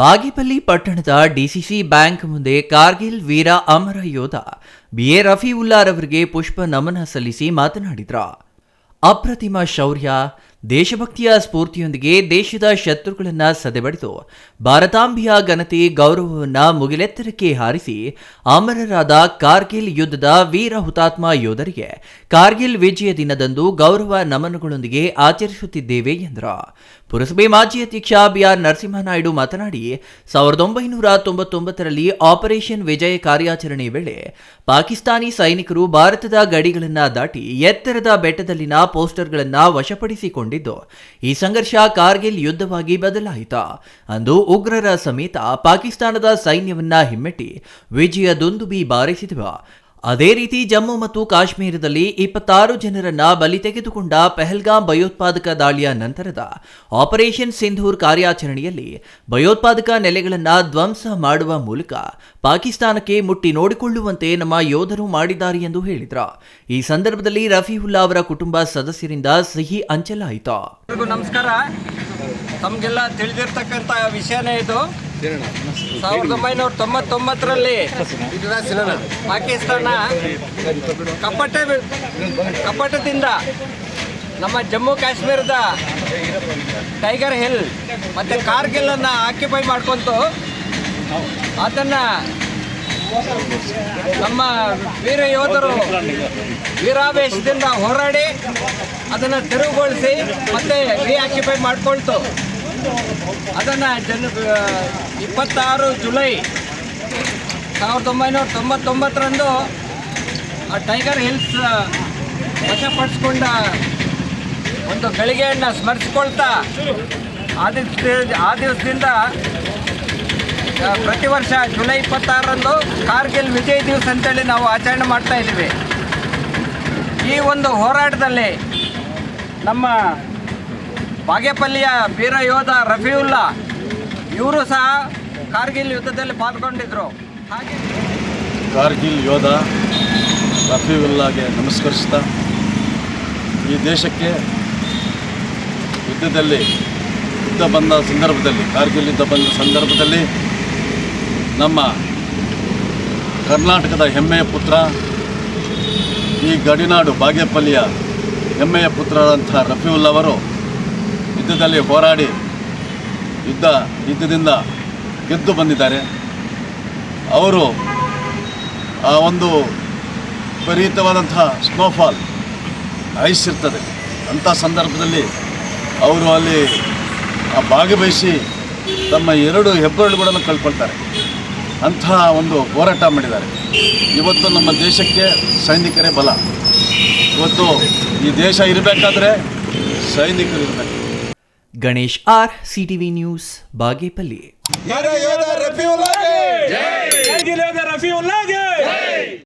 ಬಾಗೇಪಲ್ಲಿ ಪಟ್ಟಣದ DCC bank ಮುಂದೆ ಕಾರ್ಗಿಲ್ ವೀರ ಅಮರ ಯೋಧ ಬಿಎ ರಫೀವುಲ್ಲಾರವರಿಗೆ ಪುಷ್ಪ ನಮನ ಸಲ್ಲಿಸಿ ಮಾತನಾಡಿದ್ರ. ಅಪ್ರತಿಮ ಶೌರ್ಯ ದೇಶಭಕ್ತಿಯ ಸ್ಫೂರ್ತಿಯೊಂದಿಗೆ ದೇಶದ ಶತ್ರುಗಳನ್ನು ಸದೆಬಡಿದು ಭಾರತಾಂಬಿಯ ಘನತೆ ಗೌರವವನ್ನು ಮುಗಿಲೆತ್ತರಕ್ಕೆ ಹಾರಿಸಿ ಅಮರರಾದ ಕಾರ್ಗಿಲ್ ಯುದ್ಧದ ವೀರ ಹುತಾತ್ಮ ಯೋಧರಿಗೆ ಕಾರ್ಗಿಲ್ ವಿಜಯ ದಿನದಂದು ಗೌರವ ನಮನಗಳೊಂದಿಗೆ ಆಚರಿಸುತ್ತಿದ್ದೇವೆ ಎಂದರು. ಪುರಸಭೆ ಮಾಜಿ ಅಧ್ಯಕ್ಷ ಬಿಆರ್ ನರಸಿಂಹನಾಯ್ಡು ಮಾತನಾಡಿ, ಸಾವಿರದ ಒಂಬೈನೂರ ತೊಂಬತ್ತೊಂಬತ್ತರಲ್ಲಿ ಆಪರೇಷನ್ ವಿಜಯ ಕಾರ್ಯಾಚರಣೆ ವೇಳೆ ಪಾಕಿಸ್ತಾನಿ ಸೈನಿಕರು ಭಾರತದ ಗಡಿಗಳನ್ನು ದಾಟಿ ಎತ್ತರದ ಬೆಟ್ಟದಲ್ಲಿನ ಪೋಸ್ಟರ್ಗಳನ್ನ ಈ ಸಂಘರ್ಷ ಕಾರ್ಗಿಲ್ ಯುದ್ಧವಾಗಿ ಬದಲಾಯಿತು. ಅಂದು ಉಗ್ರರ ಸಮೇತ ಪಾಕಿಸ್ತಾನದ ಸೈನ್ಯವನ್ನ ಹಿಮ್ಮೆಟ್ಟಿ ವಿಜಯದೊಂದು ದುಂದುಬಿ ಬಾರಿಸಿದವು. ಅದೇ ರೀತಿ ಜಮ್ಮು ಮತ್ತು ಕಾಶ್ಮೀರದಲ್ಲಿ ಇಪ್ಪತ್ತಾರು ಜನರನ್ನ ಬಲಿ ತೆಗೆದುಕೊಂಡ ಪೆಹಲ್ಗಾಮ್ ಭಯೋತ್ಪಾದಕ ದಾಳಿಯ ನಂತರದ ಆಪರೇಷನ್ ಸಿಂಧೂರ್ ಕಾರ್ಯಾಚರಣೆಯಲ್ಲಿ ಭಯೋತ್ಪಾದಕ ನೆಲೆಗಳನ್ನ ಧ್ವಂಸ ಮಾಡುವ ಮೂಲಕ ಪಾಕಿಸ್ತಾನಕ್ಕೆ ಮುಟ್ಟಿ ನೋಡಿಕೊಳ್ಳುವಂತೆ ನಮ್ಮ ಯೋಧರು ಮಾಡಿದ್ದಾರೆ ಎಂದು ಹೇಳಿದ್ರ. ಈ ಸಂದರ್ಭದಲ್ಲಿ ರಫೀವುಲ್ಲಾ ಅವರ ಕುಟುಂಬ ಸದಸ್ಯರಿಂದ ಸಿಹಿ ಅಂಚಲಾಯಿತು ನಮಸ್ಕಾರ. ತಮಗೆಲ್ಲ ತಿಳಿದಿರ್ತಕ್ಕಂಥ ವಿಷಯನೇ ಇದು. ಸಾವಿರದ ಒಂಬೈನೂರ ತೊಂಬತ್ತೊಂಬತ್ತರಲ್ಲಿ ಪಾಕಿಸ್ತಾನ ಕಪಟ ಕಪಟದಿಂದ ನಮ್ಮ ಜಮ್ಮು ಕಾಶ್ಮೀರದ ಟೈಗರ್ ಹಿಲ್ ಮತ್ತು ಕಾರ್ಗಿಲನ್ನು ಆಕ್ಯುಪೈ ಮಾಡ್ಕೊತು. ಅದನ್ನು ನಮ್ಮ ವೀರ ಯೋಧರು ವೀರಾವೇಶದಿಂದ ಹೋರಾಡಿ ಅದನ್ನು ತೆರವುಗೊಳಿಸಿ ಮತ್ತೆ ರೀಆಕ್ಯುಪೈ ಮಾಡಿಕೊಳ್ತು ಅದನ್ನು ಜನ ಇಪ್ಪತ್ತಾರು ಜುಲೈ ಸಾವಿರದ ಒಂಬೈನೂರ ತೊಂಬತ್ತೊಂಬತ್ತರಂದು ಆ ಟೈಗರ್ ಹಿಲ್ಸ್ ವಶಪಡಿಸ್ಕೊಂಡ ಒಂದು ಗಳಿಗೆಯನ್ನು ಸ್ಮರಿಸ್ಕೊಳ್ತಾ ಆ ಆ ದಿವಸದಿಂದ ಪ್ರತಿ ವರ್ಷ ಜುಲೈ ಇಪ್ಪತ್ತಾರರಂದು ಕಾರ್ಗಿಲ್ ವಿಜಯ್ ದಿವಸ ಅಂತೇಳಿ ನಾವು ಆಚರಣೆ ಮಾಡ್ತಾ ಇದ್ದೀವಿ. ಈ ಒಂದು ಹೋರಾಟದಲ್ಲಿ ನಮ್ಮ ಬಾಗೇಪಲ್ಲಿಯ ವೀರ ಯೋಧ ರಫೀವುಲ್ಲಾ, ಇವರು ಸಹ ಕಾರ್ಗಿಲ್ ಯುದ್ಧದಲ್ಲಿ ಪಾಲ್ಗೊಂಡಿದ್ರು. ಹಾಗೆ ಕಾರ್ಗಿಲ್ ಯೋಧ ರಫೀವುಲ್ಲಾಗೆ ನಮಸ್ಕರಿಸ್ತಾ, ಈ ದೇಶಕ್ಕೆ ಯುದ್ಧದಲ್ಲಿ ಯುದ್ಧ ಬಂದ ಸಂದರ್ಭದಲ್ಲಿ, ಕಾರ್ಗಿಲ್ ಯುದ್ಧ ಬಂದ ಸಂದರ್ಭದಲ್ಲಿ ನಮ್ಮ ಕರ್ನಾಟಕದ ಹೆಮ್ಮೆಯ ಪುತ್ರ, ಈ ಗಡಿನಾಡು ಬಾಗೇಪಲ್ಲಿಯ ಹೆಮ್ಮೆಯ ಪುತ್ರರಾದಂಥ ರಫೀವುಲ್ಲಾ ಅವರು ಯುದ್ಧದಲ್ಲಿ ಹೋರಾಡಿ ಯುದ್ಧ ಯುದ್ಧದಿಂದ ಗೆದ್ದು ಬಂದಿದ್ದಾರೆ. ಅವರು ಆ ಒಂದು ವಿಪರೀತವಾದಂತಹ ಸ್ನೋಫಾಲ್ ಐಸ್ ಇರ್ತದೆ. ಅಂಥ ಸಂದರ್ಭದಲ್ಲಿ ಅವರು ಅಲ್ಲಿ ಆ ಭಾಗವಹಿಸಿ ತಮ್ಮ ಎರಡು ಹೆಬ್ಬೆರಳುಗಳನ್ನು ಕಳ್ಕೊಳ್ತಾರೆ. ಅಂತಹ ಒಂದು ಹೋರಾಟ ಮಾಡಿದ್ದಾರೆ. ಇವತ್ತು ನಮ್ಮ ದೇಶಕ್ಕೆ ಸೈನಿಕರೇ ಬಲ. ಇವತ್ತು ಈ ದೇಶ ಇರಬೇಕಾದ್ರೆ ಸೈನಿಕರು ಇರಬೇಕು. Ganesh R CTV news Bagepalli.